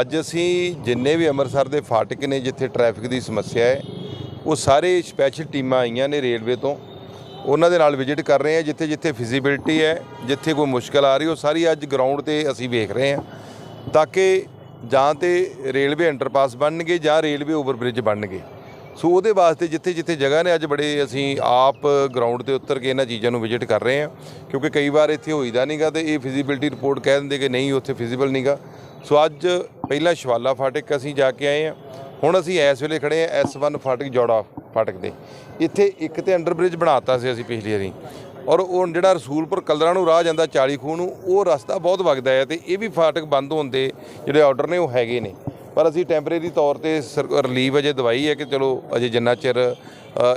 ਅੱਜ ਅਸੀਂ ਜਿੰਨੇ ਵੀ ਅੰਮ੍ਰਿਤਸਰ ਦੇ ਫਾਟਕ ਨੇ ਜਿੱਥੇ ਟ੍ਰੈਫਿਕ ਦੀ ਸਮੱਸਿਆ ਹੈ, ਉਹ ਸਾਰੇ ਸਪੈਸ਼ਲ ਟੀਮਾਂ ਆਈਆਂ ਨੇ ਰੇਲਵੇ ਤੋਂ। ਉਹਨਾਂ ਦੇ ਨਾਲ ਵਿਜ਼ਿਟ ਕਰ ਰਹੇ ਹਾਂ, ਜਿੱਥੇ ਜਿੱਥੇ ਫਿਜ਼ੀਬਿਲਟੀ ਹੈ, ਜਿੱਥੇ ਕੋਈ ਮੁਸ਼ਕਲ ਆ ਰਹੀ, ਉਹ ਸਾਰੀ ਅੱਜ ਗਰਾਊਂਡ ਤੇ ਅਸੀਂ ਵੇਖ ਰਹੇ ਹਾਂ। ਤਾਂ ਕਿ ਜਾਂ ਤੇ ਰੇਲਵੇ ਅੰਡਰਪਾਸ ਬਣਨਗੇ ਜਾਂ ਰੇਲਵੇ ਓਵਰਬ੍ਰਿਜ ਬਣਨਗੇ। ਸੋ ਉਹਦੇ ਵਾਸਤੇ ਜਿੱਥੇ ਜਿੱਥੇ ਜਗ੍ਹਾ ਨੇ, ਅੱਜ ਬੜੇ ਅਸੀਂ ਆਪ ਗਰਾਊਂਡ ਤੇ ਉਤਰ ਕੇ ਇਹਨਾਂ ਚੀਜ਼ਾਂ ਨੂੰ ਵਿਜ਼ਿਟ ਕਰ ਰਹੇ ਹਾਂ। ਕਿਉਂਕਿ ਕਈ ਵਾਰ ਇੱਥੇ ਹੋਈਦਾ ਨਹੀਂਗਾ ਤੇ ਇਹ ਫਿਜ਼ੀਬਿਲਟੀ ਰਿਪੋਰਟ ਕਹਿ ਦਿੰਦੇ ਕਿ ਨਹੀਂ, ਉੱਥੇ ਫਿਜ਼ੀਬਲ ਨਹੀਂਗਾ ਸੋ ਅੱਜ ਪਹਿਲਾਂ ਸ਼ਵਾਲਾ ਫਾਟਕ ਅਸੀਂ ਜਾ ਕੇ ਆਏ ਹਾਂ। ਹੁਣ ਅਸੀਂ ਇਸ ਵੇਲੇ ਖੜੇ ਹਾਂ S1 ਫਾਟਕ ਜੋੜਾ ਫਾਟਕ ਦੇ। ਇੱਥੇ ਇੱਕ ਤੇ ਅੰਡਰਬ੍ਰਿਜ ਬਣਾਤਾ ਸੀ ਅਸੀਂ ਪਿਛਲੀ ਵਾਰੀ। ਔਰ ਉਹ ਜਿਹੜਾ ਰਸੂਲਪੁਰ ਕਲਰਾਂ ਨੂੰ ਰਾਹ ਜਾਂਦਾ 40 ਖੂਹ ਨੂੰ, ਉਹ ਰਸਤਾ ਬਹੁਤ ਵਗਦਾ ਹੈ ਤੇ ਇਹ ਵੀ ਫਾਟਕ ਬੰਦ ਹੋਣ ਦੇ ਜਿਹੜੇ ਆਰਡਰ ਨੇ ਉਹ ਹੈਗੇ ਨੇ। ਪਰ ਅਸੀਂ ਟੈਂਪਰੇਰੀ ਤੌਰ ਤੇ ਰਿਲੀਵ ਅਜੇ ਦਵਾਈ ਹੈ ਕਿ ਚਲੋ ਅਜੇ ਜਿੰਨਾ ਚਿਰ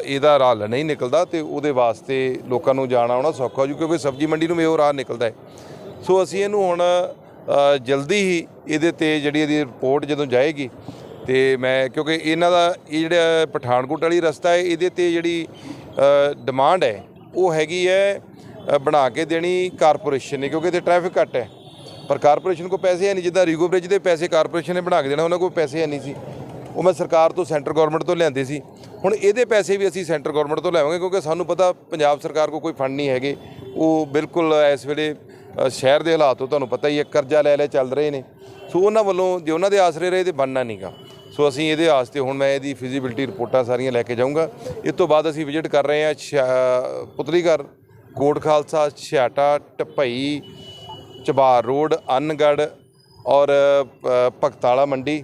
ਇਹਦਾ ਰਾਹ ਨਹੀਂ ਨਿਕਲਦਾ ਤੇ ਉਹਦੇ ਵਾਸਤੇ ਲੋਕਾਂ ਨੂੰ ਜਾਣਾ ਆਉਣਾ ਸੌਖਾ ਹੋ ਜੂ ਕਿਉਂਕਿ ਸਬਜ਼ੀ ਮੰਡੀ ਨੂੰ ਵੀ ਉਹ ਰਾਹ ਨਿਕਲਦਾ ਹੈ। ਸੋ ਅਸੀਂ ਇਹਨੂੰ ਹੁਣ ਜਲਦੀ ਹੀ ਇਹਦੇ ਤੇ ਜਿਹੜੀ ਇਹਦੀ ਰਿਪੋਰਟ ਜਦੋਂ ਜਾਏਗੀ, ਤੇ ਮੈਂ ਕਿਉਂਕਿ ਇਹਨਾਂ ਦਾ ਇਹ ਜਿਹੜਾ ਪਠਾਨਕੋਟ ਵਾਲੀ ਰਸਤਾ ਹੈ, ਇਹਦੇ ਤੇ ਜਿਹੜੀ ਡਿਮਾਂਡ ਹੈ, ਉਹ ਹੈਗੀ ਹੈ ਬਣਾ ਕੇ ਦੇਣੀ ਕਾਰਪੋਰੇਸ਼ਨ ਨੇ, ਕਿਉਂਕਿ ਤੇ ਟ੍ਰੈਫਿਕ ਘੱਟ ਹੈ। ਪਰ ਕਾਰਪੋਰੇਸ਼ਨ ਕੋ ਪੈਸੇ ਹੈ ਨਹੀਂ, ਜਿੱਦਾਂ ਰੀਗੋ ਬ੍ਰਿਜ ਦੇ ਪੈਸੇ ਕਾਰਪੋਰੇਸ਼ਨ ਨੇ ਬਣਾ ਕੇ ਦੇਣਾ, ਉਹਨਾਂ ਕੋਲ ਪੈਸੇ ਹੈ ਨਹੀਂ ਸੀ। ਉਹ ਮੈਂ ਸਰਕਾਰ ਤੋਂ ਸੈਂਟਰ ਗਵਰਨਮੈਂਟ ਤੋਂ ਲਿਆਂਦੇ ਸੀ। ਹੁਣ ਇਹਦੇ ਪੈਸੇ ਵੀ ਅਸੀਂ ਸੈਂਟਰ ਗਵਰਨਮੈਂਟ ਤੋਂ ਲਿਆਵਾਂਗੇ, ਕਿਉਂਕਿ ਸਾਨੂੰ ਪਤਾ ਪੰਜਾਬ ਸਰਕਾਰ ਕੋ ਕੋਈ ਫੰਡ ਨਹੀਂ ਹੈਗੇ। ਉਹ ਬਿਲਕੁਲ ਇਸ ਵੇਲੇ ਸ਼ਹਿਰ ਦੇ ਹਾਲਾਤ ਤੋਂ ਤੁਹਾਨੂੰ ਪਤਾ ਹੀ ਹੈ, ਕਰਜ਼ਾ ਲੈ ਲੈ ਚੱਲ ਰਹੇ ਨੇ। ਸੋ ਉਹਨਾਂ ਵੱਲੋਂ ਜੇ ਉਹਨਾਂ ਦੇ ਆਸਰੇ ਰਹੇ ਤੇ ਬਣਨਾ ਨਹੀਂਗਾ ਸੋ ਅਸੀਂ ਇਹਦੇ ਵਾਸਤੇ ਹੁਣ ਮੈਂ ਇਹਦੀ ਫਿਜ਼ੀਬਿਲਟੀ ਰਿਪੋਰਟਾਂ ਸਾਰੀਆਂ ਲੈ ਕੇ ਜਾਊਂਗਾ। ਇਸ ਤੋਂ ਬਾਅਦ ਅਸੀਂ ਵਿਜ਼ਿਟ ਕਰ ਰਹੇ ਹਾਂ ਛਿਆ- ਪੁਤਲੀ ਕੋਟ ਖਾਲਸਾ, ਛਿਆਟਾ ਟਪਈ ਚਬਾਰ ਰੋਡ ਅਨਗੜ ਔਰ ਭਗਤਾਲਾ ਮੰਡੀ।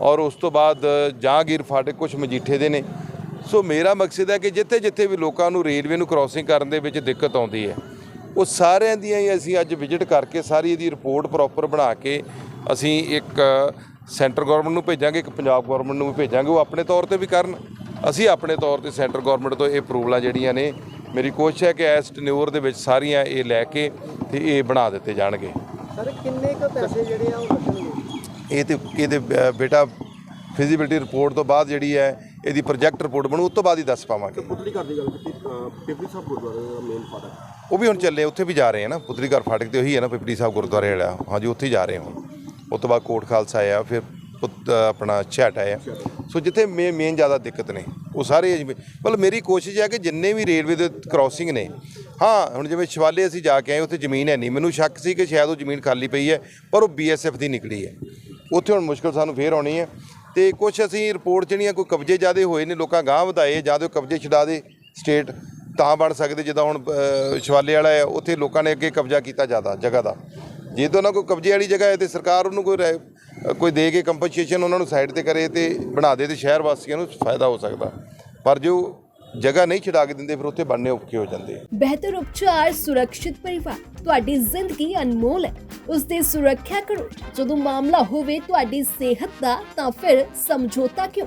ਔਰ ਉਸ ਤੋਂ ਬਾਅਦ ਜਹਾਂਗੀਰ ਫਾਟੇ ਕੁਝ ਮਜੀਠੇ ਦੇ ਨੇ। ਸੋ ਮੇਰਾ ਮਕਸਦ ਹੈ ਕਿ ਜਿੱਥੇ ਜਿੱਥੇ ਵੀ ਲੋਕਾਂ ਨੂੰ ਰੇਲਵੇ ਨੂੰ ਕ੍ਰਾਸਿੰਗ ਕਰਨ ਦੇ ਵਿੱਚ ਦਿੱਕਤ ਆਉਂਦੀ ਹੈ ਉਹ ਸਾਰਿਆਂ ਦੀਆਂ ਹੀ ਅਸੀਂ ਅੱਜ ਵਿਜ਼ਿਟ ਕਰਕੇ ਸਾਰੀ ਇਹਦੀ ਰਿਪੋਰਟ ਪ੍ਰੋਪਰ ਬਣਾ ਕੇ ਅਸੀਂ ਇੱਕ ਸੈਂਟਰ ਗਵਰਨਮੈਂਟ ਨੂੰ ਭੇਜਾਂਗੇ ਇੱਕ ਪੰਜਾਬ ਗਵਰਨਮੈਂਟ ਨੂੰ ਵੀ ਭੇਜਾਂਗੇ। ਉਹ ਆਪਣੇ ਤੌਰ ਤੇ ਵੀ ਕਰਨ ਅਸੀਂ ਆਪਣੇ ਤੌਰ ਤੇ ਸੈਂਟਰ ਗਵਰਨਮੈਂਟ ਤੋਂ ਇਹ ਅਪਰੂਵਲਾਂ ਜਿਹੜੀਆਂ ਨੇ ਮੇਰੀ ਕੋਸ਼ਿਸ਼ ਹੈ ਕਿ ਇਸ ਟਨਿਓਰ ਦੇ ਵਿੱਚ ਸਾਰੀਆਂ ਇਹ ਲੈ ਕੇ ਤੇ ਇਹ ਬਣਾ ਦਿੱਤੇ ਜਾਣਗੇ। ਸਰ ਕਿੰਨੇ ਕੁ ਪੈਸੇ ਜਿਹੜੇ ਆ ਉਹ ਲੱਗਣਗੇ? ਇਹ ਤੇ ਇਹਦੇ ਬੇਟਾ ਫਿਜ਼ੀਬਿਲਟੀ ਰਿਪੋਰਟ ਤੋਂ ਬਾਅਦ ਜਿਹੜੀ ਹੈ ਇਹਦੀ ਪ੍ਰੋਜੈਕਟ ਰਿਪੋਰਟ ਬਣੂ ਉਸ ਤੋਂ ਬਾਅਦ ਹੀ ਦੱਸ ਪਾਵਾਂਗੇ। ਪੁਤਲੀ ਘਰ ਦੀ ਗੱਲ ਕੀਤੀ ਪਿਪਲੀ ਸਾਹਿਬ ਗੁਰਦੁਆਰੇ ਦਾ ਮੇਨ ਫਾਟਕ ਉਹ ਵੀ ਹੁਣ ਚੱਲੇ, ਉੱਥੇ ਵੀ ਜਾ ਰਹੇ ਆ ਨਾ। ਪੁਤਲੀ ਘਰ ਫਾਟਕ ਤੇ ਉਹੀ ਹੈ ਨਾ ਪਿਪੜੀ ਸਾਹਿਬ ਗੁਰਦੁਆਰੇ ਵਾਲਾ। ਹਾਂਜੀ ਉੱਥੇ ਹੀ ਜਾ ਰਹੇ ਹਾਂ ਹੁਣ। ਉਸ ਤੋਂ ਬਾਅਦ ਕੋਟ ਖਾਲਸਾ ਆਇਆ, ਫਿਰ ਪੁੱਤ- ਆਪਣਾ ਛਾਟ ਆਇਆ। ਸੋ ਜਿੱਥੇ ਮੇਨ ਮੇਨ ਜ਼ਿਆਦਾ ਦਿੱਕਤ ਨੇ, ਉਹ ਸਾਰੇ ਜਿਵੇਂ- ਮਤਲਬ ਮੇਰੀ ਕੋਸ਼ਿਸ਼ ਹੈ ਕਿ ਜਿੰਨੇ ਵੀ ਰੇਲਵੇ ਦੇ ਕ੍ਰਾਸਿੰਗ ਨੇ, ਹਾਂ, ਹੁਣ ਜਿਵੇਂ ਸ਼ਿਵਾਲੇ ਅਸੀਂ ਜਾ ਕੇ ਆਏ, ਉੱਥੇ ਜ਼ਮੀਨ ਹੈ ਨਹੀਂ। ਮੈਨੂੰ ਸ਼ੱਕ ਸੀ ਕਿ ਸ਼ਾਇਦ ਉਹ ਜ਼ਮੀਨ ਖਾਲੀ ਪਈ ਹੈ, ਪਰ ਉਹ ਬੀਐਸਐਫ ਦੀ ਨਿਕਲੀ ਹੈ। ਉੱਥੇ ਹੁਣ ਮੁਸ਼ਕਲ ਸਾਨੂੰ ਫੇਰ ਆਉਣੀ ਹੈ। ਤੇ ਕੁਝ ਅਸੀਂ ਰਿਪੋਰਟ ਜਿਹੜੀਆਂ ਕੋਈ ਕਬਜ਼ੇ ਜ਼ਿਆਦੇ ਹੋਏ ਨੇ, ਲੋਕਾਂ ਗਾਂਹ ਵਧਾਏ, ਜਾਂ ਤੇ ਉਹ ਕਬਜ਼ੇ ਛਡਾ ਦੇ ਸਟੇਟ ਤਾਂ ਬਣ ਸਕਦੇ ਜਿੱਦਾਂ ਹੁਣ ਅ, ਵਾਲਾ ਹੈ ਉੱਥੇ ਲੋਕਾਂ ਨੇ ਅੱਗੇ ਕਬਜ਼ਾ ਕੀਤਾ ਜ਼ਿਆਦਾ ਜਗ੍ਹਾ ਦਾ। ਜੇ ਤਾਂ ਉਹਨਾਂ ਕੋਈ ਕਬਜ਼ੇ ਵਾਲੀ ਜਗ੍ਹਾ ਹੈ ਤੇ ਸਰਕਾਰ ਉਹਨੂੰ ਕੋਈ ਕੋਈ ਦੇ ਕੇ ਕੰਪਨਸੇਸ਼ਨ ਉਹਨਾਂ ਨੂੰ ਸਾਈਡ ਤੇ ਕਰੇ ਤੇ ਬਣਾ ਦੇ ਤੇ ਸ਼ਹਿਰ ਵਾਸੀਆਂ ਨੂੰ ਫਾਇਦਾ ਹੋ ਸਕਦਾ। ਪਰ ਜੋ ਜਗ੍ਹਾ ਨਹੀਂ ਛਡਾ ਕੇ ਦਿੰਦੇ ਫਿਰ ਉੱਥੇ ਬਣਨੇ ਔਖੇ ਹੋ ਜਾਂਦੇ। ਬਿਹਤਰ ਉਪਚਾਰ ਸੁਰੱਖਿਅਤ ਪਰਿਵਾਰ ਤੁਹਾਡੀ ਜ਼ਿੰਦਗੀ ਅਨਮੋਲ ਹੈ। ਉਸ ਦੀ ਸੁਰੱਖਿਆ ਕਰੋ। ਜਦੋਂ ਮਾਮਲਾ ਹੋਵੇ ਤੁਹਾਡੀ ਸਿਹਤ ਦਾ ਤਾਂ ਫਿਰ ਸਮਝੌਤਾ ਕਿਉਂ?